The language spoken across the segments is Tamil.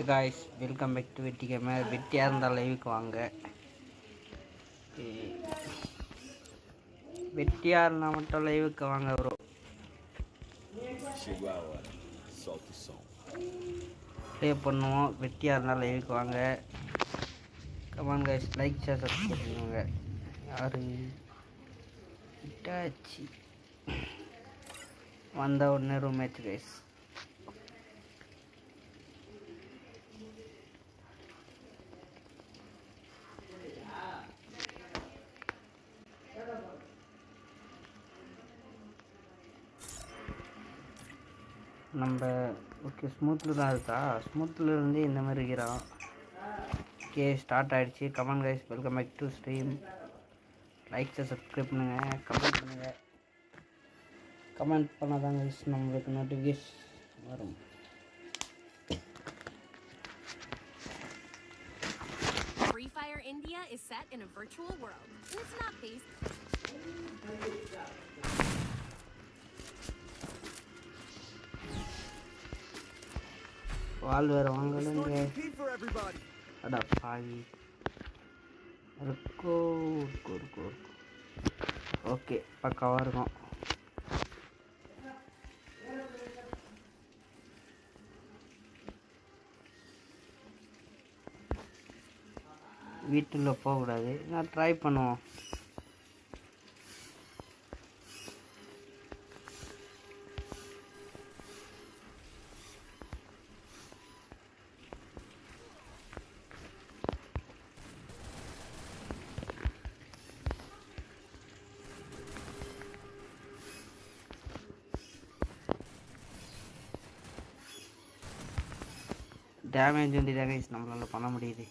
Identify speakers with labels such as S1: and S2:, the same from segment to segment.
S1: Guys welcome back to Vetti gamer வெட்டியாக இருந்தால் லைவுக்கு வாங்க? வெட்டியாக இருந்தால் மட்டும் லைவுக்கு வாங்க ப்ரோ. ப்ளே பண்ணுவோம். வெட்டியாக இருந்தால் லைவுக்கு வாங்க? Come on guys like share subscribe பண்ணுவாங்க யாரு? இட்டாச்சி. வந்த உடனே ரூம் மேட்ச் கைஸ் நம்ம ஓகே ஸ்மூத்தில் தான் இருக்கா? ஸ்மூத்தில் இருந்து இந்த மாதிரி இருக்கிறோம் ஓகே ஸ்டார்ட் ஆகிடுச்சு comment guys welcome back to stream லைக்ஸை subscribe பண்ணுங்கள் கமெண்ட் பண்ணுங்கள் கமெண்ட் பண்ணால் தான் கைஸ் நம்மளுக்கு நோட்டிஃபிகேஷன் வரும்.
S2: Free Fire India is set in a virtual world, and it's not based.
S1: வால் வேறு வாங்கலுங்க. அடா இருக்கோ இருக்கோ இருக்கோ இருக்கோ. ஓகே பக்காவாக இருக்கும். வீட்டில் போகக்கூடாது. நான் ட்ரை பண்ணுவோம். டேமேஜ் வந்து கைஸ் நம்மளால் பண்ண முடியுது.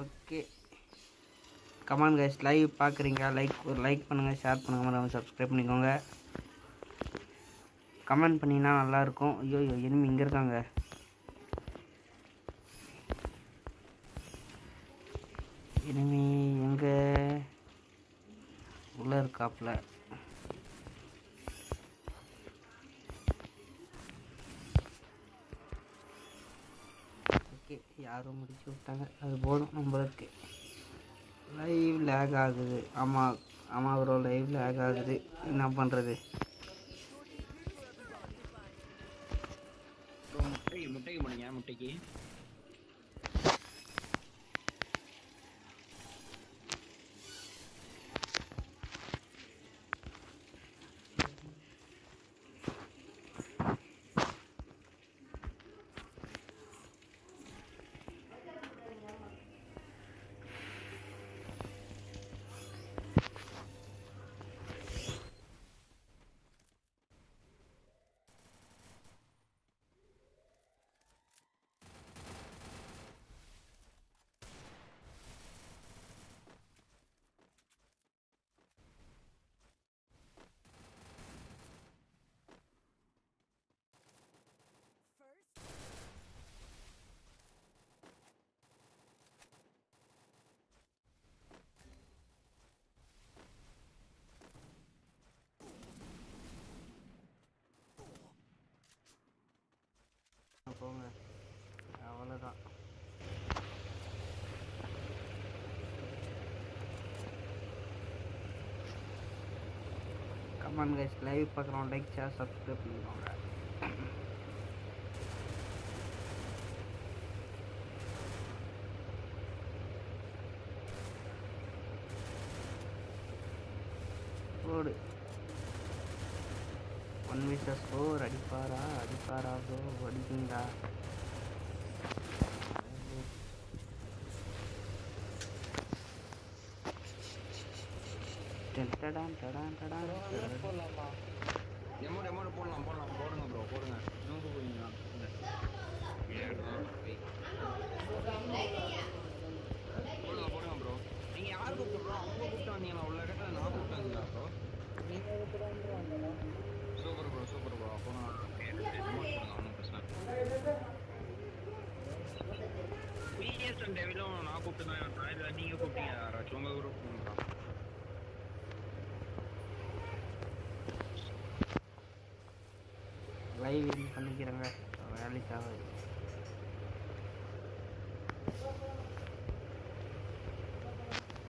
S1: Okay come on guys live பார்க்குறீங்க லைக் ஒரு லைக் பண்ணுங்கள் ஷேர் பண்ணுங்கள் மறக்காம சப்ஸ்கிரைப் பண்ணிக்கோங்க. கமெண்ட் பண்ணிங்கன்னா நல்லாயிருக்கும் ஐயோ ஐயோ இனிமே இங்கே இருக்காங்க. இனிமே எங்கே? உள்ளே இருக்காப்புல ஓகே யாரும் முடிச்சு விட்டாங்க. அது போதும் நம்மளுக்கு. லைவ் லேக் ஆகுது. ஆமாம் ஆமாம் ப்ரோ லைவ் லேக் ஆகுது. என்ன பண்ணுறது
S3: முட்டை முட்டைக்கு போனீங்க முட்டைக்கு?
S1: கமான் கைஸ் லைவ் பார்க்குறோம். லைக் ஷேர் சப்ஸ்கிரைப் பண்ணிக்கோங்க. ஓடு ஒன் விசஸ் ஃபோர் அடிப்பாரா? அடிப்பாரா ப்ரோ அடிக்குங்களா டடான் டடான் டடான்
S3: எமௌண்ட் எமௌண்ட் போடலாம் போடலாம் போடுங்க ப்ரோ போடுங்க நூறு போடுங்க போடுங்க போடுங்க ப்ரோ நீங்கள் யார் கூப்பிட்டு ப்ரோ அவங்க கூப்பிட்டு வந்தீங்களா உள்ள இடத்துல நான் கூப்பிட்டு வந்தீங்களா bro super bro super bro அப்போ நான் ஒன்றும் பிரச்சனை பிஎஸ் அண்ட் டெவிலும் நான் கூப்பிட்டு தான் நான் கூப்பிட்டீங்க யாராச்சும் உங்க குரூப்
S1: லைவ் பண்ணிக்கிறாங்க பண்ணிக்கிறேங்க வேலைக்காக.